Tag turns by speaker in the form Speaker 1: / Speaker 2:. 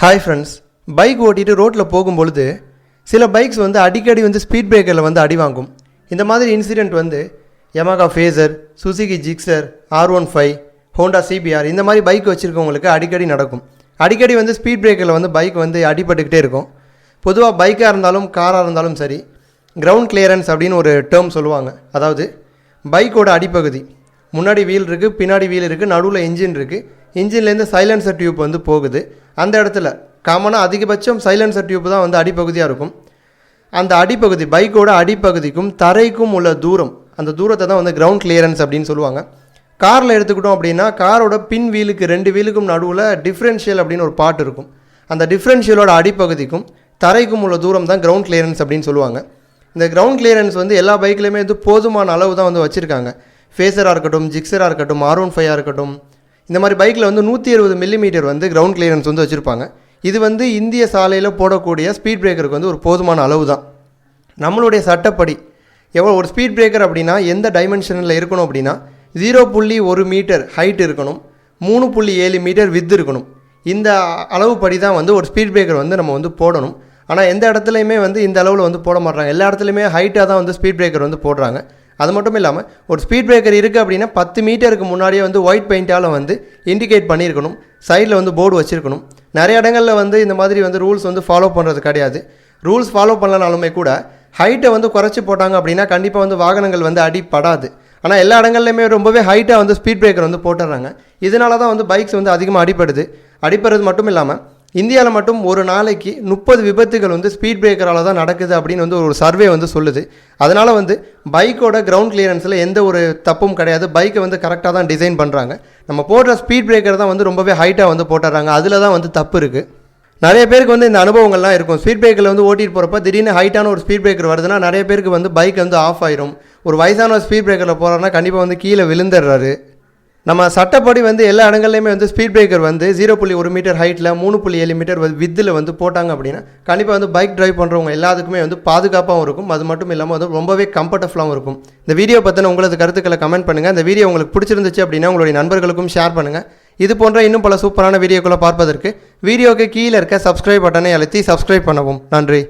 Speaker 1: Hi friends bike ஓட்டிகிட்டு ரோட்டில் போகும்பொழுது சில பைக்ஸ் வந்து அடிக்கடி வந்து ஸ்பீட் பிரேக்கரில் வந்து அடி வாங்கும். இந்த மாதிரி இன்சிடெண்ட் வந்து Yamaha Fazer Suzuki Gixxer R one five Honda CBR இந்த மாதிரி பைக் வச்சுருக்கவங்களுக்கு அடிக்கடி நடக்கும். அடிக்கடி வந்து ஸ்பீட் பிரேக்கரில் வந்து பைக் வந்து அடிபட்டுக்கிட்டே இருக்கும். பொதுவாக பைக்காக இருந்தாலும் காராக இருந்தாலும் சரி கிரவுண்ட் கிளியரன்ஸ் அப்படின்னு ஒரு டேர்ம் சொல்லுவாங்க. அதாவது பைக்கோட அடிப்பகுதி. முன்னாடி வீல் இருக்குது பின்னாடி வீல் இருக்குது நடுவில் இன்ஜின் இருக்குது இன்ஜின்லேருந்து சைலன்சர் டியூப் வந்து போகுது. அந்த இடத்துல காமனாக அதிகபட்சம் சைலன்சர் டியூப் தான் வந்து அடிப்பகுதியாக இருக்கும். அந்த அடிப்பகுதி பைக்கோட அடிப்பகுதிக்கும் தரைக்கும் உள்ள தூரம் அந்த தூரத்தை தான் வந்து கிரவுண்ட் கிளியரன்ஸ் அப்படின்னு சொல்லுவாங்க. காரில் எடுத்துக்கிட்டோம் அப்படின்னா காரோட பின் வீலுக்கு ரெண்டு வீலுக்கும் நடுவில் டிஃப்ரென்ஷியல் அப்படின்னு ஒரு பார்ட் இருக்கும். அந்த டிஃப்ரென்ஷியலோட அடிப்பகுதிக்கும் தரைக்கும் உள்ள தூரம் தான் கிரவுண்ட் கிளியரன்ஸ் அப்படின்னு சொல்லுவாங்க. இந்த கிரவுண்ட் கிளியரன்ஸ் வந்து எல்லா பைக்லேயுமே வந்து போதுமான அளவு தான் வந்து வச்சுருக்காங்க. ஃபேஸராக இருக்கட்டும் ஜிக்ஸராக இருக்கட்டும் ஆர் ஒன் ஃபைவாக இருக்கட்டும் இந்த மாதிரி பைக்கில் வந்து நூற்றி இருபது மில்லிமீட்டர் வந்து கிரவுண்ட் கிளியரன்ஸ் வந்து வச்சுருப்பாங்க. இது வந்து இந்திய சாலையில் போடக்கூடிய ஸ்பீட் பிரேக்கருக்கு வந்து ஒரு போதுமான அளவு தான் நம்மளுடைய சட்டப்படி எவ்வளோ ஒரு ஸ்பீட் பிரேக்கர் அப்படின்னா எந்த டைமென்ஷனில் இருக்கணும் அப்படின்னா ஜீரோ புள்ளி ஒரு மீட்டர் ஹைட் இருக்கணும் மூணு புள்ளி ஏழு மீட்டர் வித் இருக்கணும். இந்த அளவுப்படி தான் வந்து ஒரு ஸ்பீட் பிரேக்கர் வந்து நம்ம வந்து போடணும். ஆனால் எந்த இடத்துலையுமே வந்து இந்த அளவில் வந்து போட மாட்றாங்க. எல்லா இடத்துலையுமே ஹைட்டாக தான் வந்து ஸ்பீட் பிரேக்கர் வந்து போடுறாங்க. அது மட்டும் இல்லாமல் ஒரு ஸ்பீட் பிரேக்கர் இருக்குது அப்படின்னா பத்து மீட்டருக்கு முன்னாடியே வந்து ஒயிட் பெயிண்டால் வந்து இண்டிகேட் பண்ணியிருக்கணும். சைடில் வந்து போர்டு வச்சுருக்கணும். நிறைய இடங்களில் வந்து இந்த மாதிரி வந்து ரூல்ஸ் வந்து ஃபாலோ பண்ணுறது கிடையாது. ரூல்ஸ் ஃபாலோ பண்ணலனாலுமே கூட ஹைட்டை வந்து குறைச்சி போட்டாங்க அப்படின்னா கண்டிப்பாக வந்து வாகனங்கள் வந்து அடிப்படாது ஆனால் எல்லா இடங்கள்லையுமே ரொம்பவே ஹைட்டாக வந்து ஸ்பீட் பிரேக்கர் வந்து போட்டுடுறாங்க. இதனால தான் வந்து பைக்ஸ் வந்து அதிகமாக அடிப்படுது அடிப்படுறது மட்டும் இல்லாமல் இந்தியாவில் மட்டும் ஒரு நாளைக்கு முப்பது விபத்துகள் வந்து ஸ்பீட் பிரேக்கரால் தான் நடக்குது அப்படின்னு வந்து ஒரு சர்வே வந்து சொல்லுது. அதனால் வந்து பைக்கோட கிரவுண்ட் கிளியரன்ஸில் எந்த ஒரு தப்பும் கிடையாது. பைக்கை வந்து கரெக்டாக தான் டிசைன் பண்ணுறாங்க நம்ம போடுற ஸ்பீட் பிரேக்கர் தான் வந்து ரொம்பவே ஹைட்டாக வந்து போட்டுடுறாங்க அதில் தான் வந்து தப்பு இருக்குது நிறைய பேருக்கு வந்து இந்த அனுபவங்கள்லாம் இருக்கும். ஸ்பீட் பிரேக்கரில் வந்து ஓட்டிட்டு போகிறப்ப திடீர்னு ஹைட்டான ஒரு ஸ்பீட் பிரேக்கர் வருதுன்னா நிறைய பேருக்கு வந்து பைக் வந்து ஆஃப் ஆயிரும். ஒரு வயசான ஸ்பீட் பிரேக்கரில் போகிறாருன்னா கண்டிப்பாக வந்து கீழே விழுந்துடுறாரு. நம்ம சட்டப்படி வந்து எல்லா இடங்கள்லையுமே வந்து ஸ்பீட் பிரேக்கர் வந்து ஜீரோ புள்ளி ஒரு மீட்டர் ஹைட்டில் மூணு புள்ளி ஏழு மீட்டர் வித்தில் வந்து போட்டாங்க அப்படின்னா கண்டிப்பாக வந்து பைக் டிரைவ் பண்ணுறவங்க எல்லாத்துக்குமே வந்து பாதுகாப்பாகவும் இருக்கும். அது மட்டும் இல்லாமல் வந்து ரொம்பவே கம்ஃபர்டபுளாகவும் இருக்கும். இந்த வீடியோ பற்றின உங்களது கருத்துக்களை கமெண்ட் பண்ணுங்கள் இந்த வீடியோ உங்களுக்கு பிடிச்சிருந்துச்சு அப்படின்னா உங்களுடைய நண்பர்களுக்கும் ஷேர் பண்ணுங்கள் இது போன்ற இன்னும் பல சூப்பரான வீடியோக்களை பார்ப்பதற்கு வீடியோக்கு கீழே இருக்க சப்ஸ்கிரைப் பட்டனை அழுத்தி சப்ஸ்கிரைப் பண்ணவும். நன்றி.